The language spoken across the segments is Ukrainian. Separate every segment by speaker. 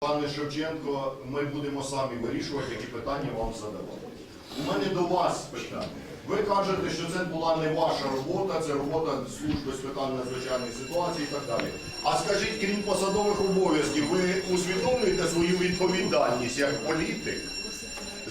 Speaker 1: Пане Шевченко, ми будемо самі вирішувати, які питання вам задавати. У мене до вас питання. Ви кажете, що це була не ваша робота, це робота служби з питань надзвичайних ситуацій і так далі. А скажіть, крім посадових обов'язків, ви усвідомлюєте свою відповідальність як політик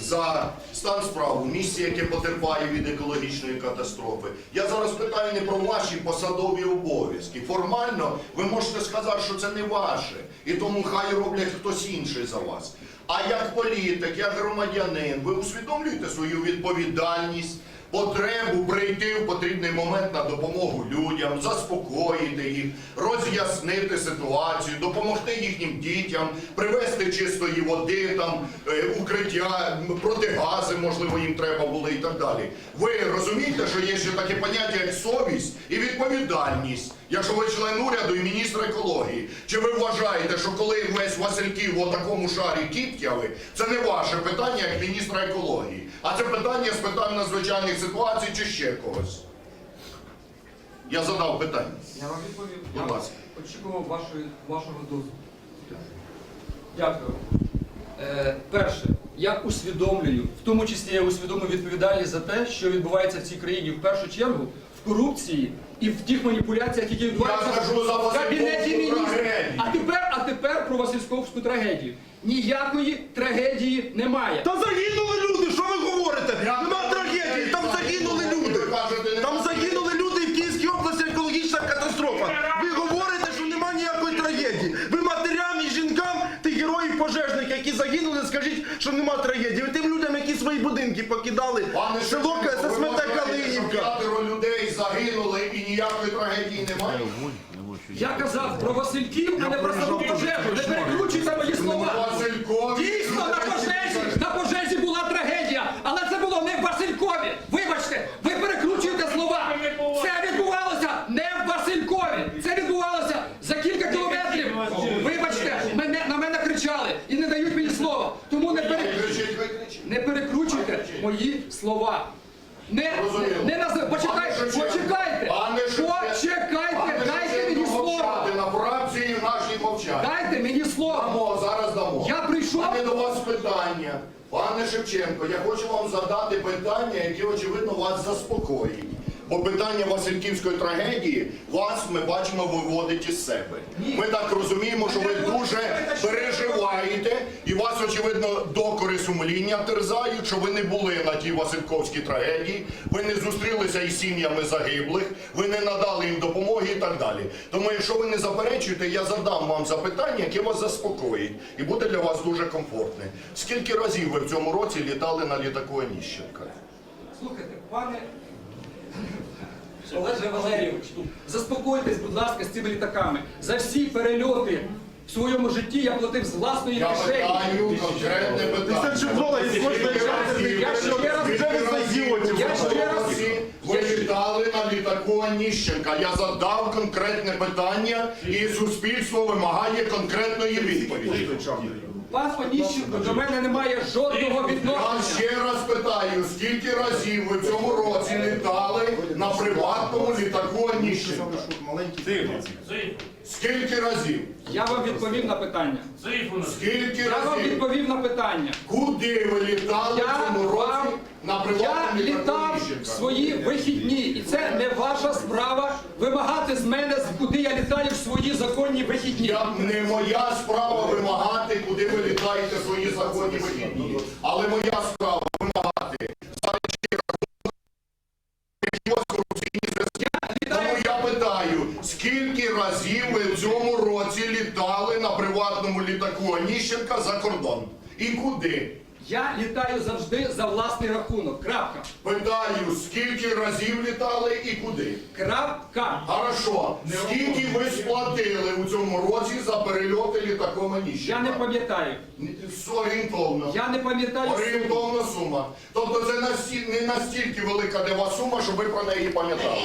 Speaker 1: за стан справ у місті, яке потерпає від екологічної катастрофи. Я зараз питаю не про ваші посадові обов'язки. Формально ви можете сказати, що це не ваше, і тому хай роблять хтось інший за вас. А як політик, як громадянин, ви усвідомлюєте свою відповідальність, потребу прийти в потрібний момент на допомогу людям, заспокоїти їх, роз'яснити ситуацію, допомогти їхнім дітям, привезти чистої води, там е, укриття, протигази, можливо, їм треба було і так далі. Ви розумієте, що є ще таке поняття, як совість і відповідальність, якщо ви член уряду і міністр екології. Чи ви вважаєте, що коли весь Васильків в отакому шарі кіптяви, це не ваше питання як міністра екології, а це питання з питань надзвичайних ситуацій чи ще когось? Я задав питання.
Speaker 2: Я вам відповім.
Speaker 1: Будь ласка.
Speaker 2: очікував вашої, вашого дозволу. Дякую. Е, перше, я усвідомлюю, в тому числі я усвідомлюю відповідальність за те, що відбувається в цій країні в першу чергу в корупції і в тих маніпуляціях, які відбуваються
Speaker 1: кажу за
Speaker 2: в кабінеті
Speaker 1: Васильковську
Speaker 2: міністрів.
Speaker 1: трагедію.
Speaker 2: А тепер, а тепер про Васильковську трагедію. Ніякої трагедії немає.
Speaker 3: Та загинули люди, які загинули, скажіть, що нема трагедії. Тим людям, які свої будинки покидали,
Speaker 1: Пане
Speaker 3: село
Speaker 1: Шевченко, ви
Speaker 3: ССМТ
Speaker 1: вважаєте, що
Speaker 3: Калинівка.
Speaker 1: П'ятеро людей загинули і ніякої трагедії немає.
Speaker 2: Я казав про Васильків, а не про саму пожежу. Не перекручуйте мої слова.
Speaker 1: Василькові.
Speaker 2: Дійсно, на пожежі, на пожежі була трагедія, але це було не в Василькові. Вибачте, ви перекручуєте слова. Це відбувалося не в Василькові. Це відбувалося за кілька кілометрів. Вибачте, мене, на мене кричали і не дають мені слова. Тому не, пере,
Speaker 1: Кричіть, ви кричіть.
Speaker 2: не перекручуйте мої слова. Не,
Speaker 1: Розуміло.
Speaker 2: не назив. Почекайте,
Speaker 1: Пане Шевченко,
Speaker 2: почекайте.
Speaker 1: пане Шевченко,
Speaker 2: Почекайте,
Speaker 1: Пане
Speaker 2: дайте
Speaker 1: Шевченко,
Speaker 2: мені слово.
Speaker 1: мовчати на фракції нашій мовчати.
Speaker 2: Дайте мені слово.
Speaker 1: Дамо, зараз дамо.
Speaker 2: Я прийшов-
Speaker 1: У мене до вас питання. Пане Шевченко, я хочу вам задати питання, які, очевидно, вас заспокоїть. Бо питання Васильківської трагедії вас, ми бачимо, виводить із себе. Ми так розуміємо, що ви дуже переживаєте, і вас, очевидно, докори сумління терзають, що ви не були на тій Васильковській трагедії, ви не зустрілися із сім'ями загиблих, ви не надали їм допомоги і так далі. Тому, якщо ви не заперечуєте, я задам вам запитання, яке вас заспокоїть, і буде для вас дуже комфортне. Скільки разів ви в цьому році літали на літаку Аніщенка?
Speaker 2: Слухайте, пане Олеже Валерійович, заспокойтесь, будь ласка, з цими літаками. За всі перельоти в своєму житті я платив з власної
Speaker 1: Я
Speaker 2: кишені.
Speaker 1: питаю конкретне питання.
Speaker 3: Тисячу доларів можна
Speaker 1: літаку Я задав конкретне питання, і суспільство вимагає конкретної відповіді.
Speaker 2: Пан Оніщенко до мене немає жодного жодного
Speaker 1: Я ще раз питаю, скільки разів ви в цьому році літали на приватному літаку Аніщенка? Скільки разів?
Speaker 2: Я вам відповів на питання.
Speaker 1: Скільки
Speaker 2: Я вам
Speaker 1: разів?
Speaker 2: відповів на питання.
Speaker 1: Куди ви літали
Speaker 2: Я
Speaker 1: в цьому році
Speaker 2: вам-
Speaker 1: на
Speaker 2: Я
Speaker 1: приватному
Speaker 2: літав в свої вихідні, і це не ваша справа вимагати з мене, куди я літаю в свої законні вихідні.
Speaker 1: Я, не моя справа вимагати, куди ви літаєте свої законні вихідні. Але моя справа вимагати за корупційні зв'язки. Тому я питаю, скільки разів ви в цьому приватному літаку Аніщенка за кордон? І куди?
Speaker 2: Я літаю завжди за власний рахунок. Крапка.
Speaker 1: Питаю, скільки разів літали і куди?
Speaker 2: Крапка.
Speaker 1: Хорошо. Скільки ви сплатили у цьому році за перельоти літаком Аніщенка?
Speaker 2: Я не пам'ятаю.
Speaker 1: Орієнтовно.
Speaker 2: Я не пам'ятаю.
Speaker 1: Орієнтовна сума. Тобто це насті- не настільки велика для вас сума, щоб ви про неї пам'ятали.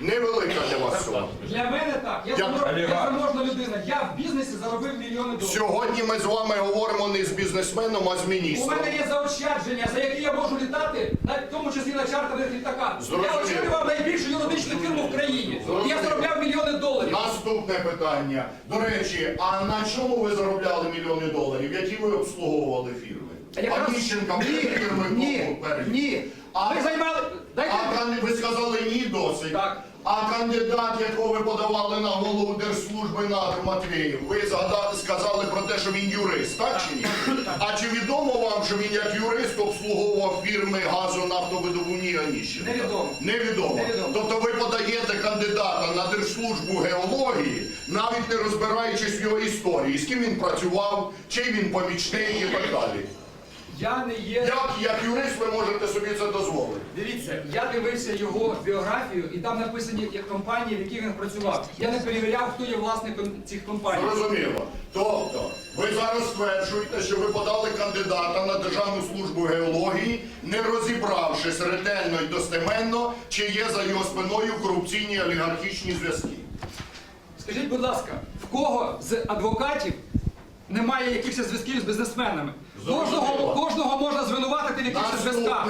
Speaker 1: Невелика для вас сума.
Speaker 2: Для мене так. Я,
Speaker 1: Я-
Speaker 2: замор- я заможна людина. Я в бізнесі заробив мільйони доларів.
Speaker 1: Сьогодні ми з вами говоримо не з бізнесменом, а з
Speaker 2: У
Speaker 1: міністром.
Speaker 2: мене є заощадження, за які я можу літати, на в тому числі на чартерних літаках. Я
Speaker 1: Зрозуміло.
Speaker 2: очолював найбільшу юридичну фірму в країні. І я заробляв мільйони доларів.
Speaker 1: Наступне питання. До речі, а на чому ви заробляли мільйони доларів? Які ви обслуговували фірми?
Speaker 2: А якраз-
Speaker 1: А
Speaker 2: Ні,
Speaker 1: фірми
Speaker 2: ні, ні.
Speaker 1: А-
Speaker 2: Ви займали. Дайте.
Speaker 1: А ви сказали ні досить.
Speaker 2: Так.
Speaker 1: А кандидат, якого ви подавали на голову Держслужби надр Матвіїв, ви згадали, сказали про те, що він юрист, так чи ні? А чи відомо вам, що він як юрист обслуговував фірми газонафтовидобувні Аніщенка?
Speaker 2: Невідомо.
Speaker 1: Невідомо.
Speaker 2: Невідомо.
Speaker 1: Тобто ви подаєте кандидата на Держслужбу геології, навіть не розбираючись в його історії, з ким він працював, чий він помічник і так далі.
Speaker 2: Я не є.
Speaker 1: Як, як юрист ви можете собі це дозволити?
Speaker 2: Дивіться, я дивився його біографію, і там написані як компанії, в яких він працював. Я не перевіряв, хто є власником цих компаній.
Speaker 1: Зрозуміло. Тобто, ви зараз стверджуєте, що ви подали кандидата на Державну службу геології, не розібравшись ретельно і достеменно, чи є за його спиною корупційні олігархічні зв'язки.
Speaker 2: Скажіть, будь ласка, в кого з адвокатів немає якихось зв'язків з бізнесменами? Кожного, кожного можна звинуватити в якихось зв'язках.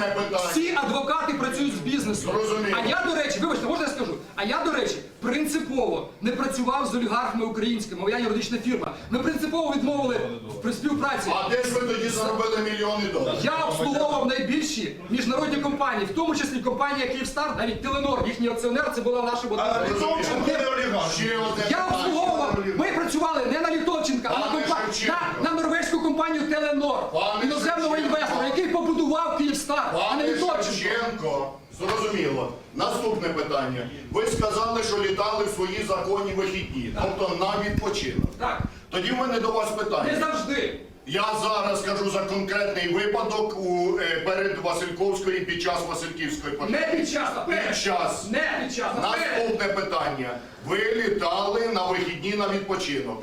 Speaker 2: Всі адвокати працюють з бізнесом.
Speaker 1: Зрозуміло.
Speaker 2: А я, до речі, вибачте, можна я скажу? А я, до речі, принципово не працював з олігархами українськими, моя юридична фірма. Ми принципово відмовили в співпраці.
Speaker 1: А де ж ви тоді заробили мільйони доларів?
Speaker 2: Я обслуговував найбільші міжнародні компанії, в тому числі компанія Київстар, навіть Теленор, їхній акціонер, це була наша
Speaker 3: А
Speaker 2: будова.
Speaker 3: Литовченко не олігарх.
Speaker 1: Ще одне
Speaker 2: Я
Speaker 1: питання.
Speaker 2: обслуговував. Ми працювали не на Літовченка, а на,
Speaker 1: Пане
Speaker 2: компа...
Speaker 1: Шевченко.
Speaker 2: на, на норвезьку компанію Теленор,
Speaker 1: Пане
Speaker 2: іноземного
Speaker 1: Шевченко.
Speaker 2: інвестора, який побудував Київстар, а не
Speaker 1: Пане. Шевченко, зрозуміло. Наступне питання. Ви сказали, що літали в свої законні вихідні, тобто на відпочинок.
Speaker 2: Так,
Speaker 1: Тоді в мене до вас питання.
Speaker 2: не завжди.
Speaker 1: Я зараз кажу за конкретний випадок у, е, перед Васильковською і під час Васильківської
Speaker 2: Не під час, а перед.
Speaker 1: Під час.
Speaker 2: Не під час, а перед.
Speaker 1: Наступне питання. Ви літали на вихідні на відпочинок.